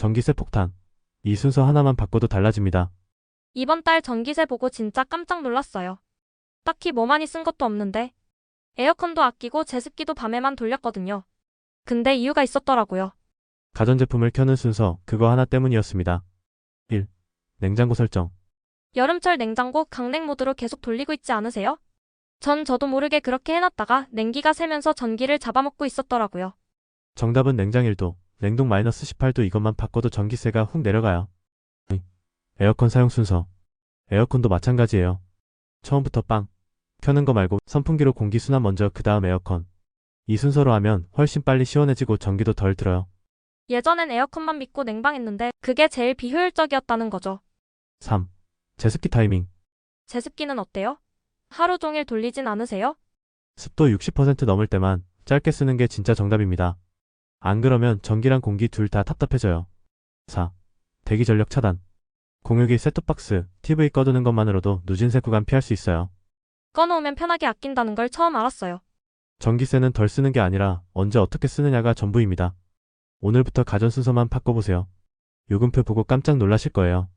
전기세 폭탄. 이 순서 하나만 바꿔도 달라집니다. 이번 달 전기세 보고 진짜 깜짝 놀랐어요. 딱히 뭐 많이 쓴 것도 없는데 에어컨도 아끼고 제습기도 밤에만 돌렸거든요. 근데 이유가 있었더라고요. 가전제품을 켜는 순서 그거 하나 때문이었습니다. 1. 냉장고 설정. 여름철 냉장고 강냉 모드로 계속 돌리고 있지 않으세요? 전 저도 모르게 그렇게 해놨다가 냉기가 새면서 전기를 잡아먹고 있었더라고요. 정답은 냉장 1도, 냉동 마이너스 18도 이것만 바꿔도 전기세가 훅 내려가요. 응. 에어컨 사용 순서. 에어컨도 마찬가지예요. 처음부터 빵. 켜는 거 말고 선풍기로 공기 순환 먼저 그 다음 에어컨. 이 순서로 하면 훨씬 빨리 시원해지고 전기도 덜 들어요. 예전엔 에어컨만 믿고 냉방했는데 그게 제일 비효율적이었다는 거죠. 3. 제습기 타이밍. 제습기는 어때요? 하루 종일 돌리진 않으세요? 습도 60% 넘을 때만 짧게 쓰는 게 진짜 정답입니다. 안 그러면 전기랑 공기 둘 다 답답해져요. 4. 대기 전력 차단. 공유기 셋톱박스, TV 꺼두는 것만으로도 누진세 구간 피할 수 있어요. 꺼놓으면 편하게 아낀다는 걸 처음 알았어요. 전기세는 덜 쓰는 게 아니라 언제 어떻게 쓰느냐가 전부입니다. 오늘부터 가전 순서만 바꿔보세요. 요금표 보고 깜짝 놀라실 거예요.